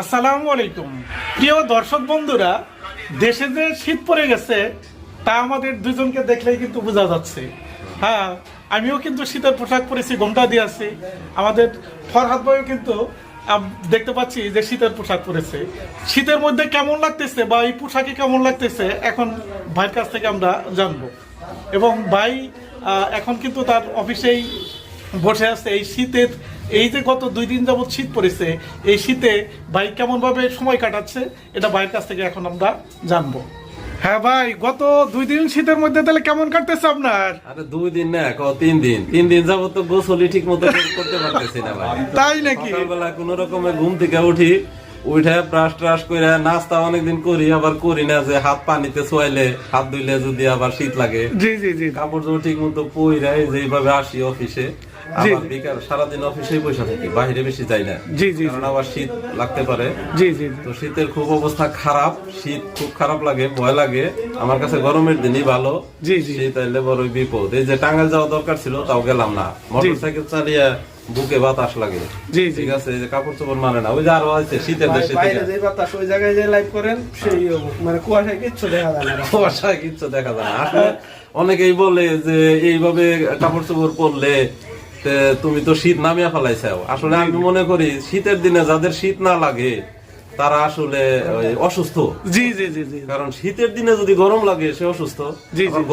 আসসালামু আলাইকুম। প্রিয় দর্শক বন্ধুরা, দেশে যে শীত পড়ে গেছে, তা আমাদের দুজনকে দেখলেই কিন্তু বোঝা যাচ্ছে। হ্যাঁ আমিও কিন্তু শীতের পোশাক পরেছি, ঘোমটা দিয়ে আছি। আমাদের ফরহাদ ভাইও কিন্তু দেখতে পাচ্ছি যে শীতের পোশাক পরেছে। শীতের মধ্যে কেমন লাগতেছে বা এই পোশাকে কেমন লাগতেছে, এখন ভাইয়ের কাছ থেকে আমরা জানব। এবং ভাই এখন কিন্তু তার অফিসেই বসে আছে এই শীতের এই যে গত দুই দিন যাবত শীত পড়েছে এই শীতে ভাই কেমন ভাবে সময় কাটাচ্ছে এটা ভাইয়ের কাছ থেকে এখন আমরা জানব। হ্যাঁ ভাই গত দুই দিন শীতের মধ্যে তাহলে কেমন কাটতেছে আপনার? আরে দুই দিন না ক তিন দিন। তিন দিন যাবত তো গোসলই ঠিক মতো করতে পারতেছি না ভাই। তাই নাকি? সকালবেলা কোন রকমে ঘুম থেকে উঠি উঠে ব্রাশ ট্রাশ করে নাস্তা অনেকদিন করি আবার করি না যে হাত পানিতে ছোয়াইলে হাত ধুইলে যদি আবার শীত লাগে। জি জি জি। কাপড় চোপড় ঠিক মতো পইরাই যেভাবে আসি অফিসে। আবার বিকাল সারাদিন অফিসেই বসে থাকি বাইরে বেশি যাই না। জি, জি, জি। কারণ আবার শীত লাগতে পারে। জি জি জি। তো শীতের খুব অবস্থা খারাপ শীত খুব খারাপ লাগে ভয় লাগে। আমার কাছে গরমের দিনই ভালো। জি, জি। শীত আইলে বড়ই বিপদ। এই যে টাঙ্গাইল যাওয়া দরকার ছিল তাও গেলাম না। মোটরসাইকেল চালিয়ে বুকে বাতাস লাগে। জি। ঠিক আছে যে কাপড় চোপড় মানে না ওই যে আরও আছে শীতের দেশে বাইরে যে বাতাস ওই জায়গায় যে লাইভ করেন সেই মানে কুয়াশায় কিচ্ছু দেখা যায় না। কুয়াশায় কিচ্ছু দেখা যায় না। আসলে অনেকেই বলে যে এইভাবে কাপড় চোপড় পরলে তুমি তো শীত নামিয়া ফেলাইছাও। আসলে আমি মনে করি শীতের দিনে যাদের শীত না লাগে তারা আসলে অসুস্থ। জি জি জি জি। কারণ শীতের দিনে যদি গরম লাগে সে অসুস্থ।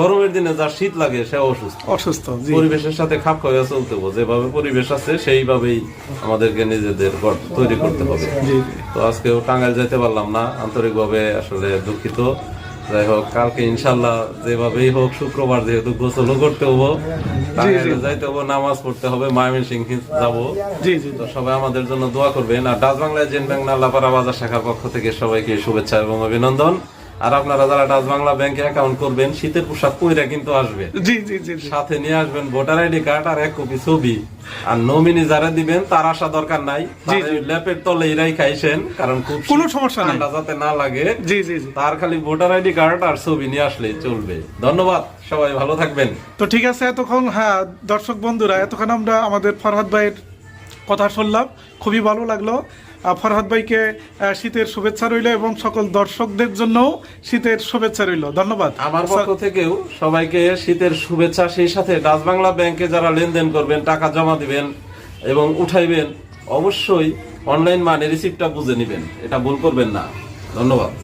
গরমের দিনে যার শীত লাগে সে অসুস্থ। অসুস্থ পরিবেশের সাথে খাপ খাওয়া চলতে হবে যেভাবে পরিবেশ আছে সেইভাবেই আমাদেরকে নিজেদের তৈরি করতে হবে। তো আজকেও টাঙ্গাইল যেতে পারলাম না। আন্তরিকভাবে আসলে দুঃখিত। যাই হোক কালকে ইনশাল্লাহ যেভাবেই হোক শুক্রবার যেহেতু গোসলও করতে হব যাইতে হব নামাজ পড়তে হবে মায়ামিন সিং যাব তো সবাই আমাদের জন্য দোয়া করবেন। আর ডাচ বাংলায় জেন ব্যাংক নাল্লাপাড়া বাজার শাখার পক্ষ থেকে সবাইকে শুভেচ্ছা এবং অভিনন্দন। আর আপনারা যারা ডাচ বাংলা ব্যাংকে অ্যাকাউন্ট করবেন শীতের পোশাক পইরা কিন্তু আসবে। জি জি জি সাথে নিয়ে আসবেন ভোটার আইডি কার্ড আর এক কপি ছবি। আর নমিনি যারা দিবেন তার আসা দরকার নাই। ল্যাপের তলে এরাই খাইছেন কারণ খুব কোনো সমস্যা নাই। যাতে না লাগে জি জি জি। তার খালি ভোটার আইডি কার্ড আর ছবি নিয়ে আসলেই চলবে। ধন্যবাদ সবাই ভালো থাকবেন। তো ঠিক আছে এতক্ষণ হ্যাঁ দর্শক বন্ধুরা এতক্ষণ আমরা আমাদের ফরহাদ ভাইয়ের কথা শুনলাম। খুবই ভালো লাগল। ফরহাদ ভাইকে শীতের শুভেচ্ছা রইল এবং সকল দর্শকদের জন্যও শীতের শুভেচ্ছা রইল। ধন্যবাদ। আমার পক্ষ থেকেও সবাইকে শীতের শুভেচ্ছা সেই সাথে ডাচ বাংলা ব্যাংকে যারা লেনদেন করবেন টাকা জমা দিবেন এবং উঠাইবেন অবশ্যই অনলাইন মানে রিসিপ্টটা বুঝে নেবেন। এটা ভুল করবেন না। ধন্যবাদ।